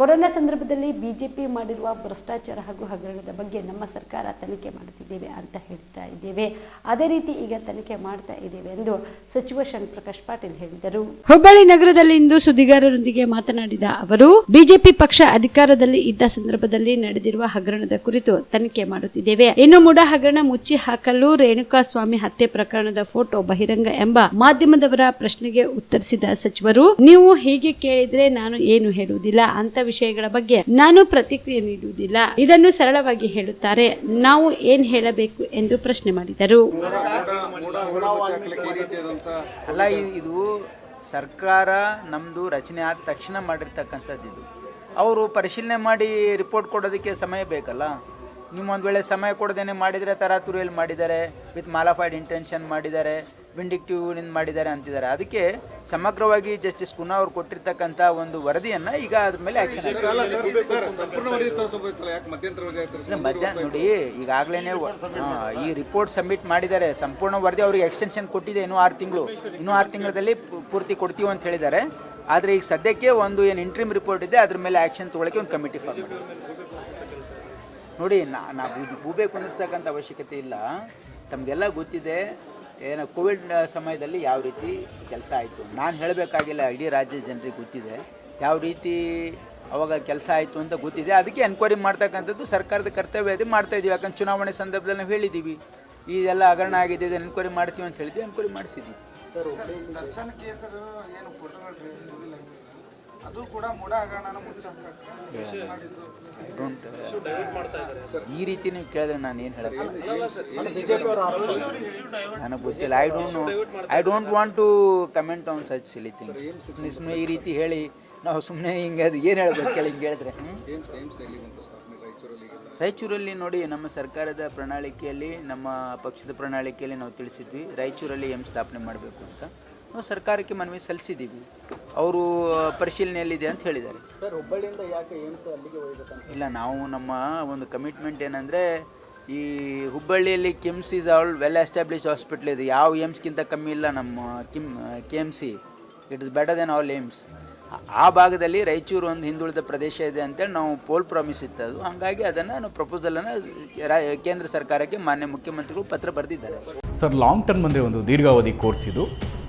Corona ಸಂದರ್ಭದಲ್ಲಿ BJP ಮಾಡಿರುವ ಭ್ರಷ್ಟಾಚಾರ ಹಾಗೂ ಹಗರಣದ ಬಗ್ಗೆ ನಮ್ಮ ಸರ್ಕಾರ ತನಿಖೆ ಮಾಡುತ್ತಿದ್ದೇವೆ ಅಂತ ಹೇಳ್ತಾ ಇದ್ದೇವೆ. ಅದೇ ರೀತಿ ಈಗ ತನಿಖೆ ಮಾಡ್ತಾ ಇದ್ದೇವೆ ಎಂದು ಸಚಿವ ಶಂಕ್ ಪ್ರಕಾಶ್ ಪಾಟೀಲ್ ಹೇಳಿದರು. ಹುಬ್ಬಳ್ಳಿ ನಗರದಲ್ಲಿ ಇಂದು ಸುದ್ದಿಗಾರರೊಂದಿಗೆ ಮಾತನಾಡಿದ ಅವರು, ಬಿಜೆಪಿ ಪಕ್ಷ ಅಧಿಕಾರದಲ್ಲಿ ಇದ್ದ ಸಂದರ್ಭದಲ್ಲಿ ನಡೆದಿರುವ ಹಗರಣದ ಕುರಿತು ತನಿಖೆ ಮಾಡುತ್ತಿದ್ದೇವೆ. ಇನ್ನು ಮುಡ ಹಗರಣ ಮುಚ್ಚಿ ಹಾಕಲು ರೇಣುಕಾಸ್ವಾಮಿ ಹತ್ಯೆ ಪ್ರಕರಣದ ಫೋಟೋ ಬಹಿರಂಗ ಎಂಬ ಮಾಧ್ಯಮದವರ ಪ್ರಶ್ನೆಗೆ ಉತ್ತರಿಸಿದ ಸಚಿವರು, ನೀವು ಹೀಗೆ ಕೇಳಿದ್ರೆ ನಾನು ಏನು ಹೇಳುವುದಿಲ್ಲ ಅಂತ ವಿಷಯಗಳ ಬಗ್ಗೆ ನಾನು ಪ್ರತಿಕ್ರಿಯೆ ನೀಡುವುದಿಲ್ಲ. ಇದನ್ನು ಸರಳವಾಗಿ ಹೇಳುತ್ತಾರೆ, ನಾವು ಏನ್ ಹೇಳಬೇಕು ಎಂದು ಪ್ರಶ್ನೆ ಮಾಡಿದರು. ಅಲ್ಲ ಇದು ಸರ್ಕಾರ ನಮ್ಮದು ರಚನೆ ಆದ ತಕ್ಷಣ ಮಾಡಿರ್ತಕ್ಕಂಥದ್ದು ಇದು. ಅವರು ಪರಿಶೀಲನೆ ಮಾಡಿ ರಿಪೋರ್ಟ್ ಕೊಡೋದಕ್ಕೆ ಸಮಯ ಬೇಕಲ್ಲ? ನೀವು ಒಂದು ವೇಳೆ ಸಮಯ ಕೊಡದೇನೆ ಮಾಡಿದರೆ ತರಾತುರಿಯಲ್ಲಿ ಮಾಡಿದ್ದಾರೆ ವಿತ್ ಮಾಲಾಫೈಡ್ ಇಂಟೆನ್ಷನ್ ಮಾಡಿದ್ದಾರೆ ವಿಂಡಿಕ್ಟಿವ್ನಿಂದ ಮಾಡಿದ್ದಾರೆ ಅಂತಿದ್ದಾರೆ. ಅದಕ್ಕೆ ಸಮಗ್ರವಾಗಿ ಜಸ್ಟಿಸ್ ಕುನಾ ಅವರು ಕೊಟ್ಟಿರ್ತಕ್ಕಂಥ ಒಂದು ವರದಿಯನ್ನು ಈಗ ಅದ್ರ ಮೇಲೆ ಆ್ಯಕ್ಷನ್ ಮಧ್ಯಾಹ್ನ ನೋಡಿ ಈಗಾಗಲೇ ಈ ರಿಪೋರ್ಟ್ ಸಬ್ಮಿಟ್ ಮಾಡಿದ್ದಾರೆ. ಸಂಪೂರ್ಣ ವರದಿ ಅವ್ರಿಗೆ ಎಕ್ಸ್ಟೆನ್ಷನ್ ಕೊಟ್ಟಿದೆ ಇನ್ನೂ ಆರು ತಿಂಗಳು. ಇನ್ನೂ ಆರು ತಿಂಗಳಲ್ಲಿ ಪೂರ್ತಿ ಕೊಡ್ತೀವಿ ಅಂತ ಹೇಳಿದ್ದಾರೆ. ಆದರೆ ಈಗ ಸದ್ಯಕ್ಕೆ ಒಂದು ಏನು ಇಂಟ್ರೀಮ್ ರಿಪೋರ್ಟ್ ಇದೆ ಅದ್ರ ಮೇಲೆ ಆ್ಯಕ್ಷನ್ ತೊಗೊಳಕ್ಕೆ ಒಂದು ಕಮಿಟಿ ಫಾರ್ಮ್ ಮಾಡಿ ನೋಡಿ, ನಾ ನಾ ಬೂ- ಬೂಬೆ ಕುಂದಿಸ್ತಕ್ಕಂಥ ಅವಶ್ಯಕತೆ ಇಲ್ಲ. ತಮಗೆಲ್ಲ ಗೊತ್ತಿದೆ, ಏನು ಕೋವಿಡ್ ಸಮಯದಲ್ಲಿ ಯಾವ ರೀತಿ ಕೆಲಸ ಆಯಿತು. ನಾನು ಹೇಳಬೇಕಾಗಿಲ್ಲ, ಇಡೀ ರಾಜ್ಯದ ಜನರಿಗೆ ಗೊತ್ತಿದೆ. ಯಾವ ರೀತಿ ಅವಾಗ ಕೆಲಸ ಆಯಿತು ಅಂತ ಗೊತ್ತಿದೆ. ಅದಕ್ಕೆ ಎನ್ಕ್ವೈರಿ ಮಾಡ್ತಕ್ಕಂಥದ್ದು ಸರ್ಕಾರದ ಕರ್ತವ್ಯ ಅದೇ ಮಾಡ್ತಾ ಇದೀವಿ. ಯಾಕಂದ್ರೆ ಚುನಾವಣೆ ಸಂದರ್ಭದಲ್ಲಿ ನಾವು ಹೇಳಿದ್ದೀವಿ ಇದೆಲ್ಲ ಹಗರಣ ಆಗಿದೆ ಎನ್ಕ್ವೈರಿ ಮಾಡ್ತೀವಿ ಅಂತ ಹೇಳಿದ್ವಿ ಎನ್ಕ್ವೈರಿ ಮಾಡಿಸಿದ್ವಿ. ಅದು ಕೂಡ ಮೂಡ ಹಗರಣನ ಮುಚ್ಚ ಡೋಂಟ್ ಈ ರೀತಿ ನೀವು ಕೇಳಿದ್ರೆ ನಾನು ಏನು ಹೇಳಕ್ಕೆ ನನಗೆ ಗೊತ್ತಿಲ್ಲ. I don't know I don't want to comment on such silly things ಸುಮ್ಮನೆ ಈ ರೀತಿ ಹೇಳಿ ನಾವು ಸುಮ್ಮನೆ ಹಿಂಗೆ ಅದು ಏನು ಹೇಳ್ಬೇಕು ಕೇಳಿ ಹಿಂಗೆ ಹೇಳಿದ್ರೆ? ರಾಯಚೂರಲ್ಲಿ ನೋಡಿ ನಮ್ಮ ಸರ್ಕಾರದ ಪ್ರಣಾಳಿಕೆಯಲ್ಲಿ ನಮ್ಮ ಪಕ್ಷದ ಪ್ರಣಾಳಿಕೆಯಲ್ಲಿ ನಾವು ತಿಳಿಸಿದ್ವಿ ರಾಯಚೂರಲ್ಲಿ ಎಂ ಸ್ಥಾಪನೆ ಮಾಡಬೇಕು ಅಂತ. ನಾವು ಸರ್ಕಾರಕ್ಕೆ ಮನವಿ ಸಲ್ಲಿಸಿದ್ದೀವಿ. ಅವರು ಪರಿಶೀಲನೆಯಲ್ಲಿದೆ ಅಂತ ಹೇಳಿದ್ದಾರೆ. ಸರ್ ಹುಬ್ಬಳ್ಳಿಯಿಂದ ಯಾಕೆ ಏಮ್ಸ್ ಅಲ್ಲಿಗೆ ಹೋಗ್ಬೇಕಂತ? ಇಲ್ಲ ನಾವು ನಮ್ಮ ಒಂದು ಕಮಿಟ್ಮೆಂಟ್ ಏನಂದರೆ ಈ ಹುಬ್ಬಳ್ಳಿಯಲ್ಲಿ KIMS is all well establish hospital ಇದೆ. ಯಾವ ಏಮ್ಸ್ಗಿಂತ ಕಮ್ಮಿ ಇಲ್ಲ ನಮ್ಮ KIMS K M C it is better than all AIIMS. ಆ ಭಾಗದಲ್ಲಿ ರಾಯಚೂರು ಒಂದು ಹಿಂದುಳಿದ ಪ್ರದೇಶ ಇದೆ ಅಂತೇಳಿ ನಾವು ಪೋಲ್ ಪ್ರಾಮಿಸ್ ಇತ್ತು ಅದು. ಹಾಗಾಗಿ ಅದನ್ನು ನಾವು ಪ್ರಪೋಸಲನ್ನು ಕೇಂದ್ರ ಸರ್ಕಾರಕ್ಕೆ ಮಾನ್ಯ ಮುಖ್ಯಮಂತ್ರಿಗಳು ಪತ್ರ ಬರೆದಿದ್ದಾರೆ. ಸರ್ ಲಾಂಗ್ ಟರ್ಮ್ ಅಂದರೆ ಒಂದು ದೀರ್ಘಾವಧಿ ಕೋರ್ಸ್ ಇದು.